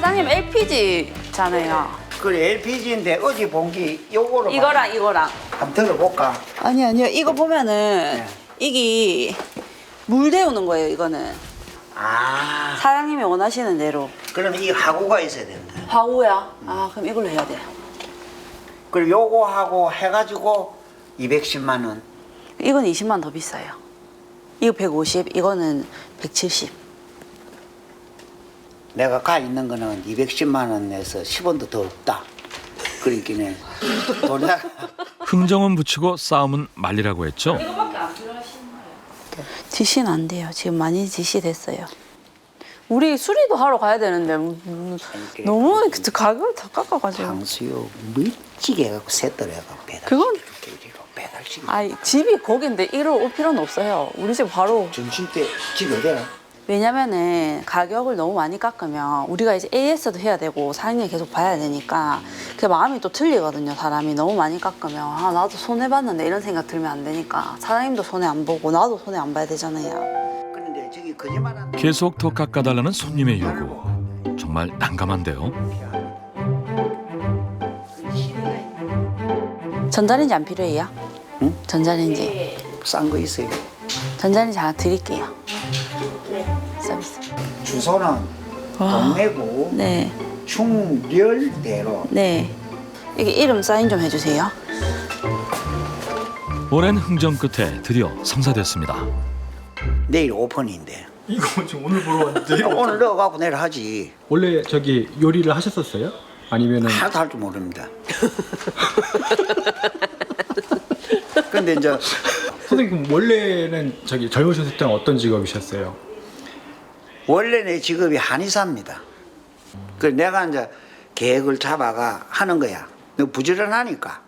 사장님 LPG잖아요. 그래 LPG인데 어디 본기 요거로 이거랑 이거랑. 한번 들어볼까? 아니 아니요. 이거 보면은 네. 이게 물 데우는 거예요. 이거는 아 사장님이 원하시는 대로. 그럼 이 하고가 있어야 된다. 화우야. 아 그럼 이걸로 해야 돼요. 그리고 요거 하고 해가지고 210만 원. 이건 20만 원더 비싸요. 이거 150, 이거는 170. 내가 가 있는 거는 210만 원 내서 10원도 더 없다. 그러니까 돈 내. 흥정은 붙이고 싸움은 말리라고 했죠. 지시는 안 돼요. 지금 많이 지시됐어요. 우리 수리도 하러 가야 되는데 음. 너무 그 가격을 다 깎아가지고. 장수요 멋지게 해갖고 세더래가 배달. 그건- 이리로 배달식. 아이 집이 거긴데 이러 올 필요는 없어요. 우리 집 바로 점심 때 집에 어디라? 왜냐면은 가격을 너무 많이 깎으면 우리가 이제 AS도 해야 되고 사장님 계속 봐야 되니까 그 마음이 또 틀리거든요. 사람이 너무 많이 깎으면 아 나도 손해 봤는데 이런 생각 들면 안 되니까 사장님도 손해 안 보고 나도 손해 안 봐야 되잖아요. 그런데 저기 거짓말한. 계속 더 깎아달라는 손님의 요구. 정말 난감한데요. 전자레인지 안 필요해요? 응? 전자레인지. 싼 거 있어요. 전자레인지 하나 드릴게요. 주소는 와. 동래구 네, 충렬대로 네. 이게 이름 사인 좀 해주세요. 오랜 흥정 끝에 드디어 성사됐습니다. 내일 오픈인데 이거 지금 오늘 보러 왔는데 오늘 넣어갖고 내일 하지 원래 저기 요리를 하셨었어요? 아니면은 하나도 할 줄 모릅니다 근데 이제 선생님 그럼 원래는 저기 젊으셨을 때는 어떤 직업이셨어요? 원래 내 직업이 한의사입니다. 그 내가 이제 계획을 잡아가 하는 거야. 너 부지런하니까.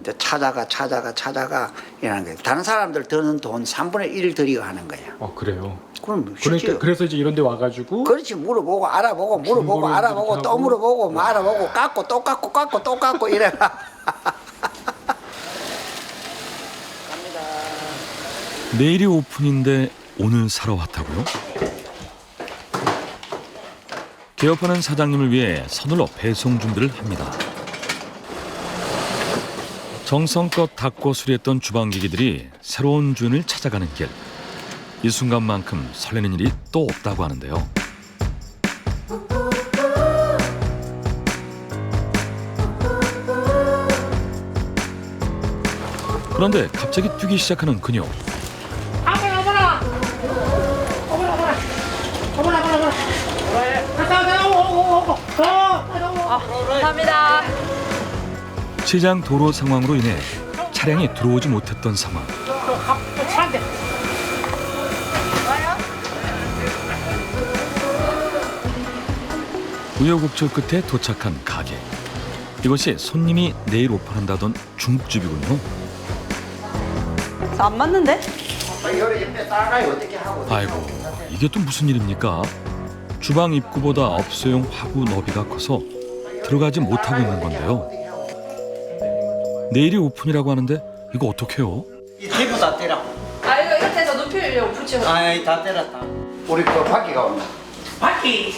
이제 찾아가 찾아가 찾아가 이러는 거야. 다른 사람들 드는 돈 3분의 1 들이고 하는 거야. 아 그래요. 그럼 쉽지. 그러니까 그래서 이제 이런데 와가지고 그렇지. 물어보고 알아보고 물어보고 알아보고 또 하고. 물어보고 뭐 알아보고 깎고 또 깎고 깎고 또 깎고 이래가 내일이 오픈인데 오늘 사러 왔다고요? 개업하는 사장님을 위해 서둘러 배송 준비를 합니다. 정성껏 닦고 수리했던 주방기기들이 새로운 주인을 찾아가는 길. 이 순간만큼 설레는 일이 또 없다고 하는데요. 그런데 갑자기 뛰기 시작하는 그녀. 감사합니다. 시장 도로 상황으로 인해 차량이 들어오지 못했던 상황. 우여곡절 끝에 도착한 가게. 이것이 손님이 내일 오픈한다던 중국집이군요. 안 맞는데? 아이고, 이게 또 무슨 일입니까? 주방 입구보다 업소용 화구 너비가 커서 들어가지 못하고 있는 건데요. 내일이 오픈이라고 하는데 이거 어떡해요? 이 대부 다 때라 아 이거 이렇게 해서 높이려고 붙이고. 아이 다 때렸다 우리 그 밖에가 온다 바퀴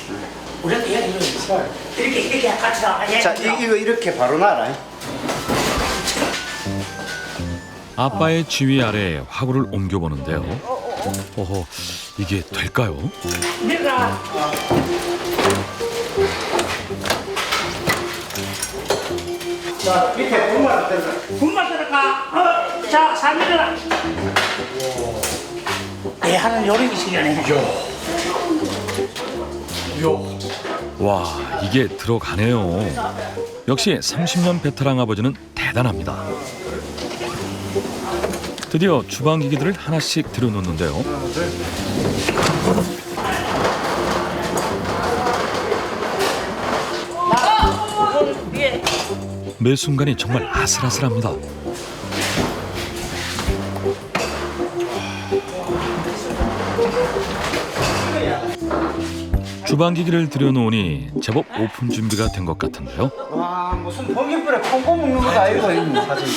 우리한테 이야기를 했어 이렇게 이렇게 같이 나가야 자 이, 이거 이렇게 바로 놔라 아빠의 지휘 아래 화구를 옮겨보는데요. 어허, 이게 될까요? 내가 자 밑에 분말 때려 군만 들어가 어자 사미들아 내 하는 요리 기시려네 와, 이게 들어가네요. 역시 30년 베테랑 아버지는 대단합니다. 드디어 주방 기기들을 하나씩 들여놓는데요. 매 순간이 정말 아슬아슬합니다. 주방 기기를 들여놓으니 제법 오픈 준비가 된 것 같은데요. 와 무슨 봉인불에 콩고 먹는 거다 이거 사진 사장님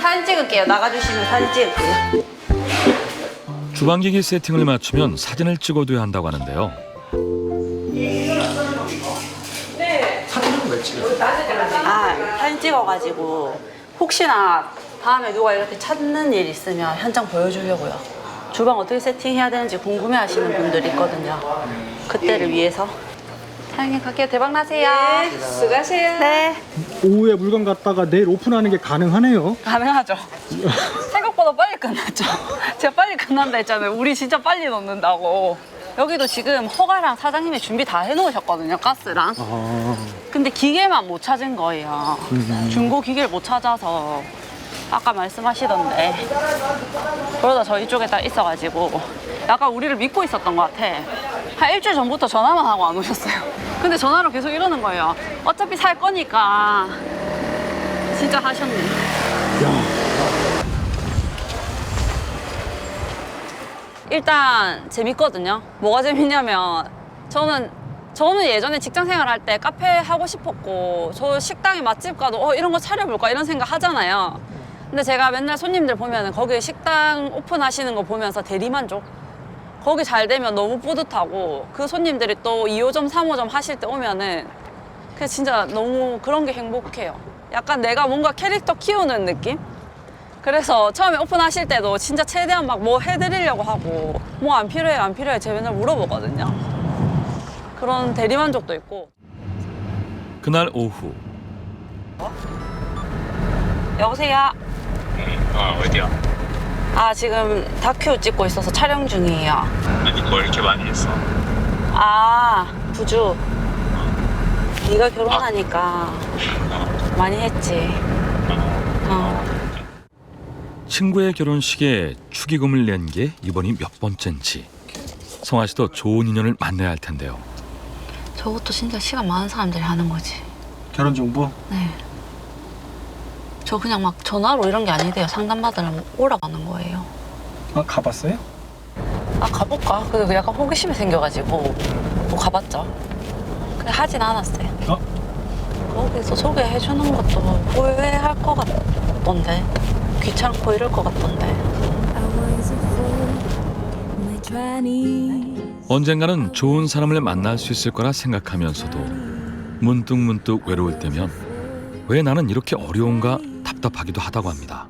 사진 찍을게요. 나가주시면 사진 찍을게요. 주방기기 세팅을 맞추면 사진을 찍어둬야 한다고 하는데요. 네. 사진은 왜 찍어? 아, 사진 찍어가지고 혹시나 다음에 누가 이렇게 찾는 일 있으면 현장 보여주려고요. 주방 어떻게 세팅해야 되는지 궁금해하시는 분들 있거든요. 그때를 위해서. 사장님 갈게요. 대박 나세요. 네, 수고하세요. 네, 오후에 물건 갖다가 내일 오픈하는 게 가능하네요. 가능하죠. 생각보다 빨리 끝났죠. 제가 빨리 끝난다 했잖아요. 우리 진짜 빨리 넣는다고. 여기도 지금 허가랑 사장님이 준비 다 해놓으셨거든요. 가스랑. 아, 근데 기계만 못 찾은 거예요. 중고 기계를 못 찾아서 아까 말씀하시던데 그러다 저희 쪽에 딱 있어가지고 약간 우리를 믿고 있었던 것 같아. 한 일주일 전부터 전화만 하고 안 오셨어요. 근데 전화로 계속 이러는 거예요. 어차피 살 거니까 진짜 하셨네. 일단 재밌거든요. 뭐가 재밌냐면 저는 저는 예전에 직장 생활할 때 카페 하고 싶었고 저 식당에 맛집 가도 어 이런 거 차려볼까 이런 생각 하잖아요. 근데 제가 맨날 손님들 보면은 거기 식당 오픈하시는 거 보면서 대리만족. 거기 잘 되면 너무 뿌듯하고 그 손님들이 또 2호점, 3호점 하실 때 오면은 그 진짜 너무 그런 게 행복해요. 약간 내가 뭔가 캐릭터 키우는 느낌? 그래서 처음에 오픈하실 때도 진짜 최대한 막 뭐 해드리려고 하고 뭐 안 필요해 안 필요해 제가 맨날 물어보거든요. 그런 대리만족도 있고 그날 오후 여보세요. 어, 어디야? 아 지금 다큐 찍고 있어서 촬영 중이에요. 아니, 뭘 이렇게 많이 했어? 아 부주. 네가 결혼하니까 많이 했지. 어. 친구의 결혼식에 축의금을 낸 게 이번이 몇 번째인지 성아 씨도 좋은 인연을 만나야 할 텐데요. 저것도 진짜 시간 많은 사람들이 하는 거지. 결혼 정보? 네. 저 그냥 막 전화로 이런 게 아니대요. 상담받으러 오라고 하는 거예요. 아, 가봤어요? 아 가볼까? 그래도 약간 호기심이 생겨가지고 뭐 가봤죠. 근데 하진 않았어요. 어? 거기서 소개해 주는 것도 후회할 것 같던데 귀찮고 이럴 것 같던데. 언젠가는 좋은 사람을 만날 수 있을 거라 생각하면서도 문득문득 외로울 때면 왜 나는 이렇게 어려운가 답답하기도 하다고 합니다.